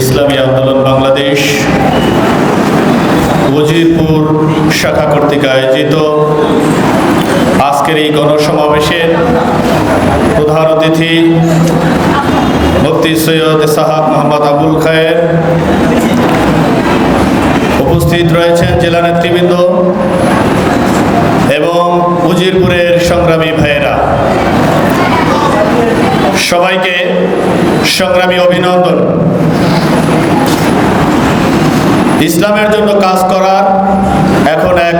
ইসলামী আন্দোলন বাংলাদেশ উজিরপুর শাখা কর্তৃক আয়োজিত আজকের এই গণসমাবেশের প্রধান অতিথি মুফতি সৈয়দ সাহাব মোহাম্মদ আবুল খায়ের উপস্থিত রয়েছেন জেলা নেতৃবৃন্দ। সংগ্রামী অভিনন্দন। ইসলামের জন্য কাজ করার এখন এক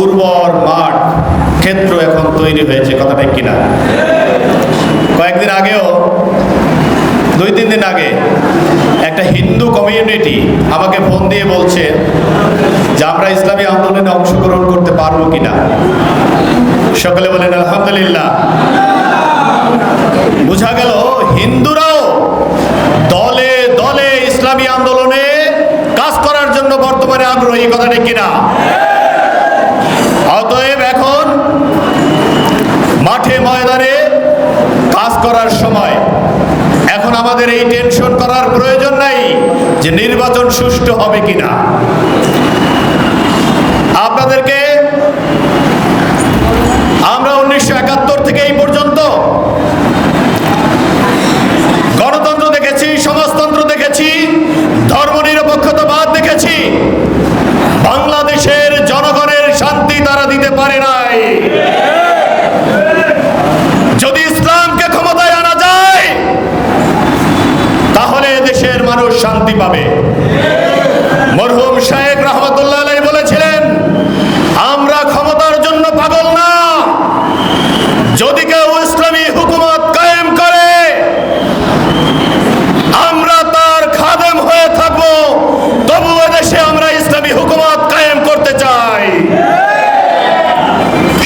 উর্বর মাঠ, ক্ষেত্র এখন তৈরি হয়েছে কথাটা কিনা? কয়েকদিন আগেও, দুই তিন দিন আগে একটা হিন্দু কমিউনিটি আমাকে ফোন দিয়ে বলছে যে আমরা ইসলামী আন্দোলনে অংশগ্রহণ করতে পারব কিনা? সকলে বলেন, আলহামদুলিল্লাহ বোঝা গেল হিন্দুরাও দলে দলে ইসলামী আন্দোলনে কাজ করার জন্য আগ্রহী কথাটা কিনা? অতএব এখন মাঠে ময়দানে কাজ করার সময়। এখন আমাদের এই টেনশন করার প্রয়োজন নাই যে নির্বাচন সুষ্ঠু হবে কিনা। আপনাদেরকে আমরা উনিশশো একাত্তর পারে নাই। যদি ইসলামকে ক্ষমতায় আনা যায় তাহলে দেশের মানুষ শান্তি পাবে। মরহুম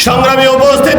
সংগ্রামী উপস্থিতি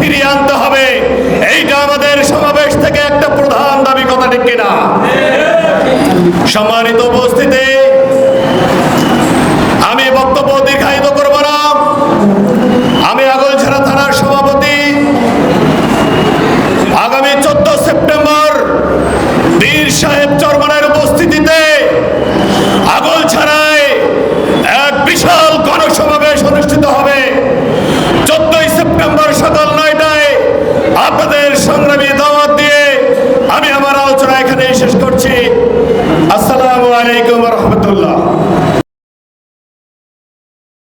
ফিরিয়ে আনতে হবে। এইটা আমাদের সমাবেশ থেকে একটা প্রধান দাবি, কথা ঠিক কিনা? সম্মানিত উপস্থিতি